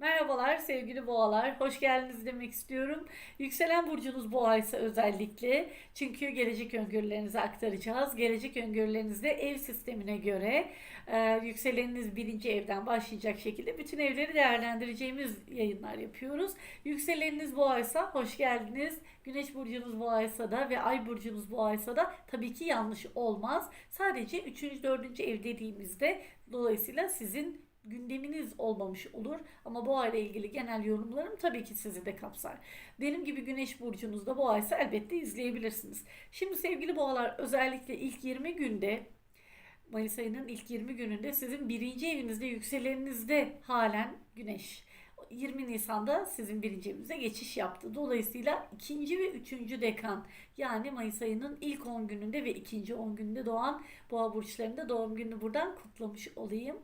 Merhabalar sevgili boğalar, hoş geldiniz demek istiyorum. Yükselen burcunuz boğa ise özellikle çünkü gelecek öngörülerinizi aktaracağız. Gelecek öngörülerinizde ev sistemine göre e, yükseleniniz birinci evden başlayacak şekilde bütün evleri değerlendireceğimiz yayınlar yapıyoruz. Yükseleniniz boğa ise hoş geldiniz. Güneş burcunuz boğa ise da ve ay burcunuz boğa ise da tabii ki yanlış olmaz. Sadece 3. 4. ev dediğimizde dolayısıyla sizin gündeminiz olmamış olur. Ama boğa ile ilgili genel yorumlarım tabii ki sizi de kapsar. Benim gibi güneş burcunuzda boğa ise elbette izleyebilirsiniz. Şimdi sevgili boğalar özellikle ilk 20 günde Mayıs ayının ilk 20 gününde sizin birinci evinizde yükselenizde halen güneş 20 Nisan'da sizin birinci evinize geçiş yaptı. Dolayısıyla ikinci ve üçüncü dekan yani Mayıs ayının ilk 10 gününde ve ikinci 10 gününde doğan boğa burçlarında doğum gününü buradan kutlamış olayım.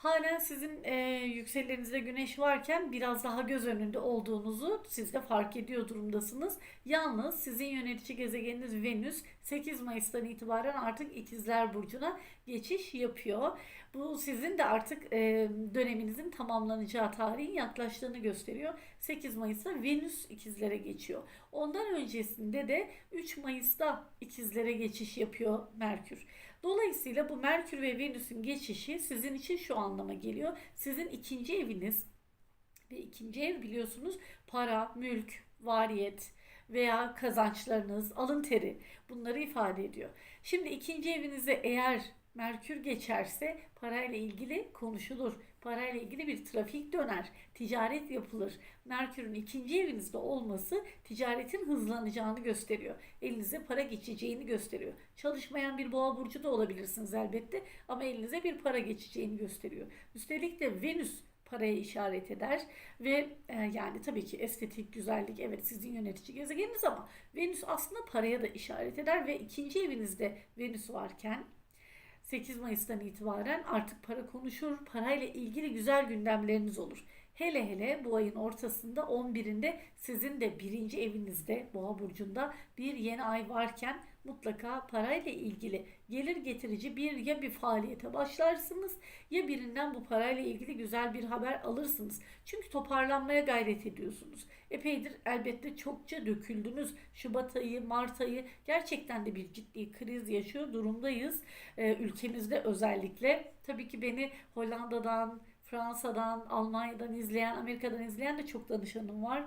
Halen sizin e, yükselenizde güneş varken biraz daha göz önünde olduğunuzu siz de fark ediyor durumdasınız. Yalnız sizin yönetici gezegeniniz Venüs 8 Mayıs'tan itibaren artık ikizler burcuna geçiş yapıyor. Bu sizin de artık e, döneminizin tamamlanacağı tarihin yaklaştığını gösteriyor. 8 Mayıs'ta Venüs ikizlere geçiyor. Ondan öncesinde de 3 Mayıs'ta ikizlere geçiş yapıyor Merkür. Dolayısıyla bu Merkür ve Venüs'ün geçişi sizin için şu anlama geliyor. Sizin ikinci eviniz ve ikinci ev biliyorsunuz para, mülk, variyet veya kazançlarınız, alın teri bunları ifade ediyor. Şimdi ikinci evinize eğer Merkür geçerse parayla ilgili konuşulur. Parayla ilgili bir trafik döner, ticaret yapılır. Merkür'ün ikinci evinizde olması ticaretin hızlanacağını gösteriyor. Elinize para geçeceğini gösteriyor. Çalışmayan bir boğa burcu da olabilirsiniz elbette ama elinize bir para geçeceğini gösteriyor. Üstelik de Venüs paraya işaret eder ve e, yani tabii ki estetik, güzellik evet sizin yönetici gezegeniniz ama Venüs aslında paraya da işaret eder ve ikinci evinizde Venüs varken 8 Mayıs'tan itibaren artık para konuşur, parayla ilgili güzel gündemleriniz olur. Hele hele bu ayın ortasında 11'inde sizin de birinci evinizde Boğa burcunda bir yeni ay varken mutlaka parayla ilgili gelir getirici bir ya bir faaliyete başlarsınız ya birinden bu parayla ilgili güzel bir haber alırsınız. Çünkü toparlanmaya gayret ediyorsunuz. Epeydir elbette çokça döküldünüz. Şubat ayı, Mart ayı gerçekten de bir ciddi kriz yaşıyor durumdayız. Ee, ülkemizde özellikle. Tabii ki beni Hollanda'dan, Fransa'dan, Almanya'dan izleyen, Amerika'dan izleyen de çok danışanım var.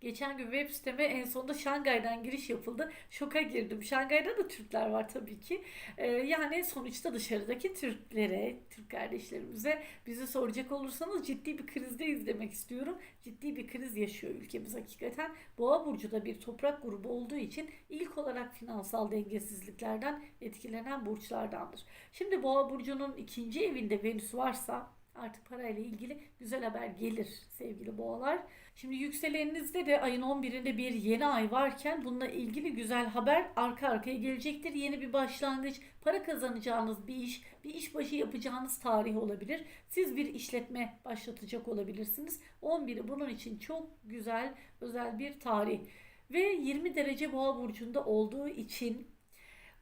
Geçen gün web siteme en sonunda Şangay'dan giriş yapıldı. Şoka girdim. Şangay'da da Türkler var tabii ki. Ee, yani sonuçta dışarıdaki Türklere, Türk kardeşlerimize bizi soracak olursanız ciddi bir krizdeyiz demek istiyorum. Ciddi bir kriz yaşıyor ülkemiz hakikaten. Boğa burcu da bir toprak grubu olduğu için ilk olarak finansal dengesizliklerden etkilenen burçlardandır. Şimdi Boğa burcunun ikinci evinde Venüs varsa Artık parayla ilgili güzel haber gelir sevgili boğalar. Şimdi yükselenizde de ayın 11'inde bir yeni ay varken bununla ilgili güzel haber arka arkaya gelecektir. Yeni bir başlangıç, para kazanacağınız bir iş, bir iş başı yapacağınız tarih olabilir. Siz bir işletme başlatacak olabilirsiniz. 11'i bunun için çok güzel, özel bir tarih. Ve 20 derece boğa burcunda olduğu için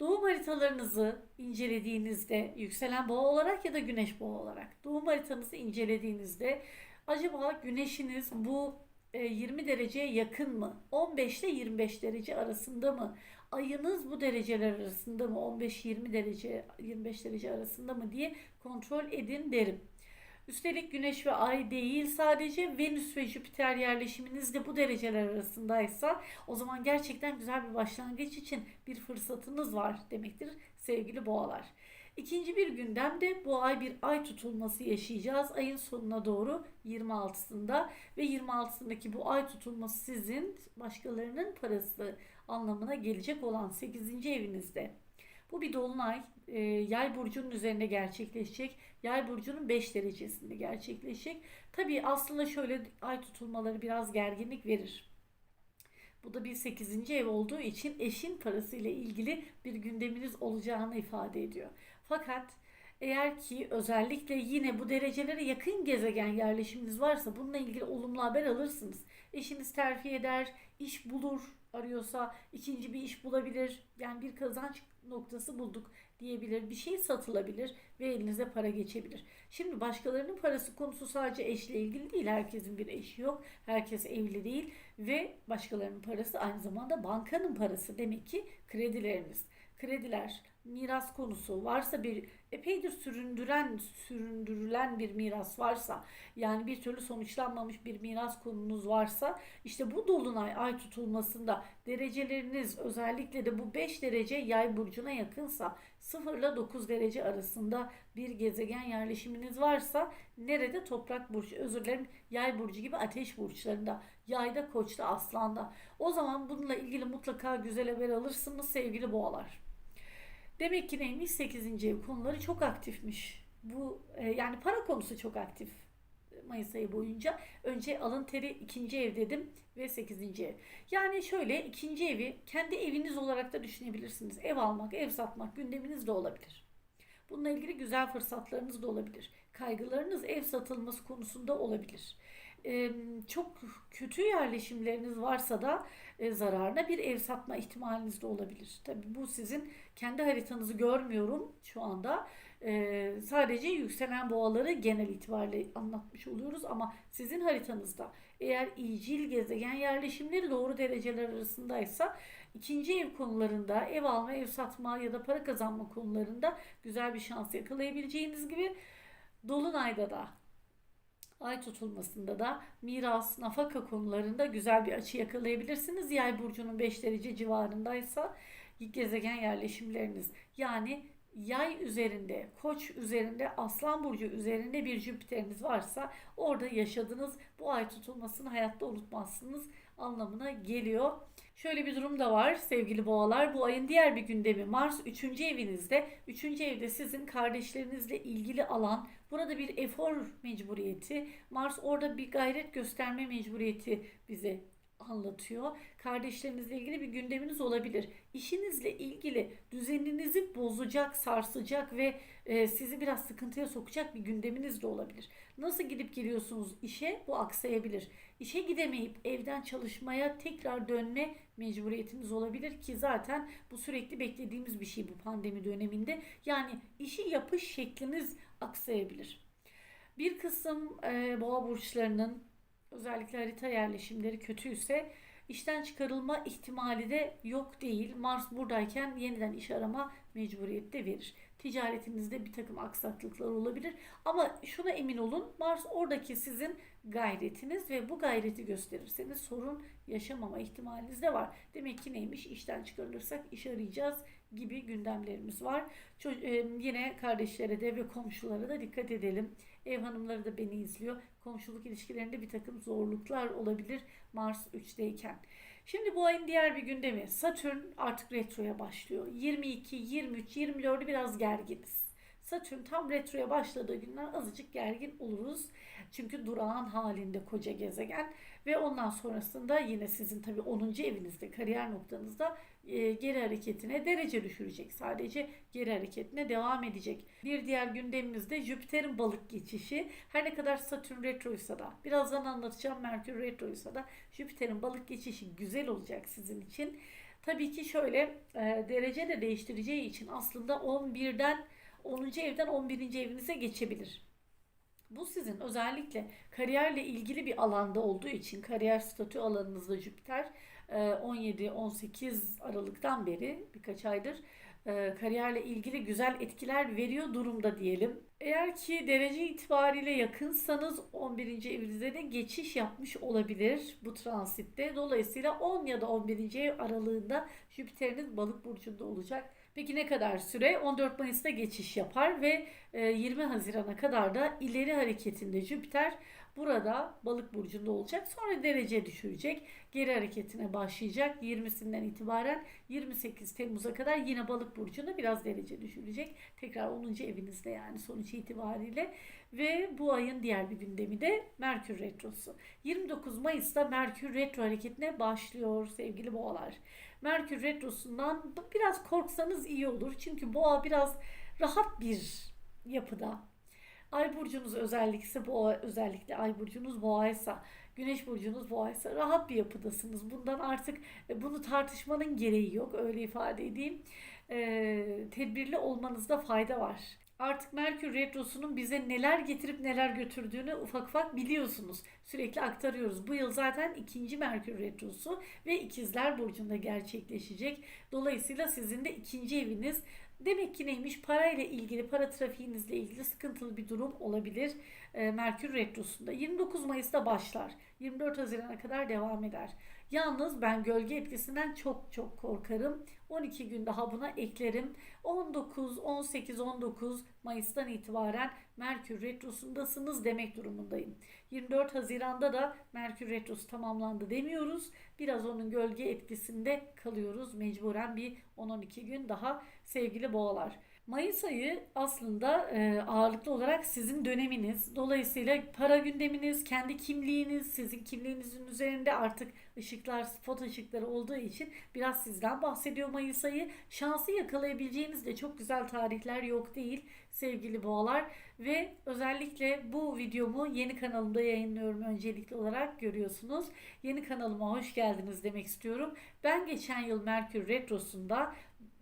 Doğum haritalarınızı incelediğinizde yükselen boğa olarak ya da güneş boğa olarak doğum haritanızı incelediğinizde acaba güneşiniz bu 20 e, dereceye yakın mı? 15 ile 25 derece arasında mı? Ayınız bu dereceler arasında mı? 15-20 derece 25 derece arasında mı diye kontrol edin derim. Üstelik Güneş ve Ay değil sadece Venüs ve Jüpiter yerleşiminiz de bu dereceler arasındaysa o zaman gerçekten güzel bir başlangıç için bir fırsatınız var demektir sevgili boğalar. İkinci bir gündemde bu ay bir ay tutulması yaşayacağız. Ayın sonuna doğru 26'sında ve 26'sındaki bu ay tutulması sizin başkalarının parası anlamına gelecek olan 8. evinizde. Bu bir dolunay e, yay burcunun üzerinde gerçekleşecek. Yay burcunun 5 derecesinde gerçekleşecek. Tabii aslında şöyle ay tutulmaları biraz gerginlik verir. Bu da bir 8. ev olduğu için eşin parası ile ilgili bir gündeminiz olacağını ifade ediyor. Fakat eğer ki özellikle yine bu derecelere yakın gezegen yerleşiminiz varsa bununla ilgili olumlu haber alırsınız. Eşiniz terfi eder, iş bulur arıyorsa ikinci bir iş bulabilir. Yani bir kazanç noktası bulduk diyebilir. Bir şey satılabilir ve elinize para geçebilir. Şimdi başkalarının parası konusu sadece eşle ilgili değil. Herkesin bir eşi yok. Herkes evli değil ve başkalarının parası aynı zamanda bankanın parası. Demek ki kredileriniz. Krediler, miras konusu varsa bir epeydir süründüren, süründürülen bir miras varsa yani bir türlü sonuçlanmamış bir miras konunuz varsa işte bu dolunay ay tutulmasında dereceleriniz özellikle de bu 5 derece yay burcuna yakınsa 0 ile 9 derece arasında bir gezegen yerleşiminiz varsa nerede toprak burcu özür dilerim yay burcu gibi ateş burçlarında yayda koçta aslanda o zaman bununla ilgili mutlaka güzel haber alırsınız sevgili boğalar. Demek ki neymiş 8. ev konuları çok aktifmiş. Bu e, yani para konusu çok aktif Mayıs ayı boyunca. Önce alın teri ikinci ev dedim ve 8. ev. Yani şöyle ikinci evi kendi eviniz olarak da düşünebilirsiniz. Ev almak, ev satmak gündeminiz de olabilir. Bununla ilgili güzel fırsatlarınız da olabilir. Kaygılarınız ev satılması konusunda olabilir. Çok kötü yerleşimleriniz varsa da zararına bir ev satma ihtimaliniz de olabilir. Tabii bu sizin kendi haritanızı görmüyorum şu anda. Sadece yükselen boğaları genel itibariyle anlatmış oluyoruz ama sizin haritanızda eğer iyicil gezegen yerleşimleri doğru dereceler arasındaysa ikinci ev konularında ev alma, ev satma ya da para kazanma konularında güzel bir şans yakalayabileceğiniz gibi Dolunay'da da ay tutulmasında da miras, nafaka konularında güzel bir açı yakalayabilirsiniz. Yay burcunun 5 derece civarındaysa gezegen yerleşimleriniz yani yay üzerinde, koç üzerinde, aslan burcu üzerinde bir Jüpiter'iniz varsa orada yaşadığınız bu ay tutulmasını hayatta unutmazsınız anlamına geliyor. Şöyle bir durum da var sevgili boğalar. Bu ayın diğer bir gündemi Mars 3. evinizde. 3. evde sizin kardeşlerinizle ilgili alan, burada bir efor mecburiyeti, Mars orada bir gayret gösterme mecburiyeti bize anlatıyor. Kardeşlerinizle ilgili bir gündeminiz olabilir. İşinizle ilgili düzeninizi bozacak, sarsacak ve e, sizi biraz sıkıntıya sokacak bir gündeminiz de olabilir. Nasıl gidip geliyorsunuz işe? Bu aksayabilir. İşe gidemeyip evden çalışmaya tekrar dönme mecburiyetiniz olabilir ki zaten bu sürekli beklediğimiz bir şey bu pandemi döneminde. Yani işi yapış şekliniz aksayabilir. Bir kısım e, boğa burçlarının özellikle harita yerleşimleri kötüyse işten çıkarılma ihtimali de yok değil. Mars buradayken yeniden iş arama mecburiyeti de verir. Ticaretinizde bir takım aksaklıklar olabilir. Ama şuna emin olun Mars oradaki sizin gayretiniz ve bu gayreti gösterirseniz sorun yaşamama ihtimaliniz de var. Demek ki neymiş işten çıkarılırsak iş arayacağız gibi gündemlerimiz var. Ço- e, yine kardeşlere de ve komşulara da dikkat edelim. Ev hanımları da beni izliyor. Komşuluk ilişkilerinde bir takım zorluklar olabilir Mars 3'teyken. Şimdi bu ayın diğer bir gündemi Satürn artık retroya başlıyor. 22, 23, 24'ü biraz gerginiz. Satürn tam retroya başladığı günler azıcık gergin oluruz. Çünkü durağan halinde koca gezegen ve ondan sonrasında yine sizin tabii 10. evinizde kariyer noktanızda e, geri hareketine derece düşürecek. Sadece geri hareketine devam edecek. Bir diğer gündemimizde Jüpiter'in balık geçişi. Her ne kadar Satürn retroysa da birazdan anlatacağım Merkür retroysa da Jüpiter'in balık geçişi güzel olacak sizin için. Tabii ki şöyle e, derece de değiştireceği için aslında 11'den 10. evden 11. evinize geçebilir. Bu sizin özellikle kariyerle ilgili bir alanda olduğu için kariyer statü alanınızda Jüpiter 17-18 e, Aralık'tan beri birkaç aydır e, kariyerle ilgili güzel etkiler veriyor durumda diyelim. Eğer ki derece itibariyle yakınsanız 11. evinize de geçiş yapmış olabilir bu transitte. Dolayısıyla 10 ya da 11. ev aralığında Jüpiter'iniz balık burcunda olacak. Peki ne kadar süre? 14 Mayıs'ta geçiş yapar ve 20 e, Haziran'a kadar da ileri hareketinde Jüpiter burada balık burcunda olacak. Sonra derece düşürecek. Geri hareketine başlayacak. 20'sinden itibaren 28 Temmuz'a kadar yine balık burcunda biraz derece düşürecek. Tekrar 10. evinizde yani sonuç itibariyle. Ve bu ayın diğer bir gündemi de Merkür Retrosu. 29 Mayıs'ta Merkür Retro hareketine başlıyor sevgili boğalar. Merkür Retrosu'ndan biraz korksanız iyi olur. Çünkü boğa biraz rahat bir yapıda Ay burcunuz özellikse boğa, özellikle ay burcunuz boğaysa, güneş burcunuz boğaysa rahat bir yapıdasınız. Bundan artık e, bunu tartışmanın gereği yok öyle ifade edeyim. Ee, tedbirli olmanızda fayda var. Artık Merkür Retrosu'nun bize neler getirip neler götürdüğünü ufak ufak biliyorsunuz. Sürekli aktarıyoruz. Bu yıl zaten ikinci Merkür Retrosu ve İkizler Burcu'nda gerçekleşecek. Dolayısıyla sizin de ikinci eviniz Demek ki neymiş? Parayla ilgili, para trafiğinizle ilgili sıkıntılı bir durum olabilir. E, Merkür Retrosu'nda. 29 Mayıs'ta başlar. 24 Haziran'a kadar devam eder. Yalnız ben gölge etkisinden çok çok korkarım. 12 gün daha buna eklerim. 19, 18, 19 Mayıs'tan itibaren Merkür Retrosu'ndasınız demek durumundayım. 24 Haziran'da da Merkür Retrosu tamamlandı demiyoruz. Biraz onun gölge etkisinde kalıyoruz. Mecburen bir 10-12 gün daha sevgili boğalar. Mayıs ayı aslında e, ağırlıklı olarak sizin döneminiz. Dolayısıyla para gündeminiz, kendi kimliğiniz, sizin kimliğinizin üzerinde artık ışıklar, spot ışıkları olduğu için biraz sizden bahsediyor Mayıs ayı. Şansı yakalayabileceğiniz de çok güzel tarihler yok değil sevgili boğalar. Ve özellikle bu videomu yeni kanalımda yayınlıyorum öncelikli olarak görüyorsunuz. Yeni kanalıma hoş geldiniz demek istiyorum. Ben geçen yıl Merkür Retrosu'nda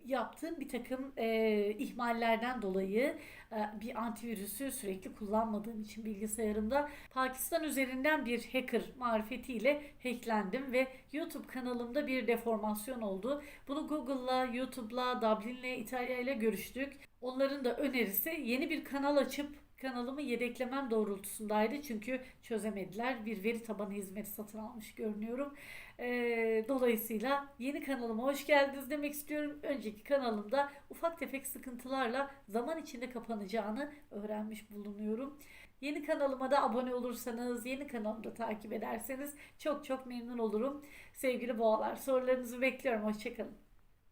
yaptığım bir takım e, ihmallerden dolayı e, bir antivirüsü sürekli kullanmadığım için bilgisayarımda Pakistan üzerinden bir hacker marifetiyle hacklendim ve YouTube kanalımda bir deformasyon oldu. Bunu Google'la, YouTube'la, Dublin'le, İtalya'yla görüştük. Onların da önerisi yeni bir kanal açıp kanalımı yedeklemem doğrultusundaydı. Çünkü çözemediler. Bir veri tabanı hizmeti satın almış görünüyorum. Ee, dolayısıyla yeni kanalıma hoş geldiniz demek istiyorum. Önceki kanalımda ufak tefek sıkıntılarla zaman içinde kapanacağını öğrenmiş bulunuyorum. Yeni kanalıma da abone olursanız, yeni kanalımı da takip ederseniz çok çok memnun olurum. Sevgili boğalar sorularınızı bekliyorum. Hoşçakalın.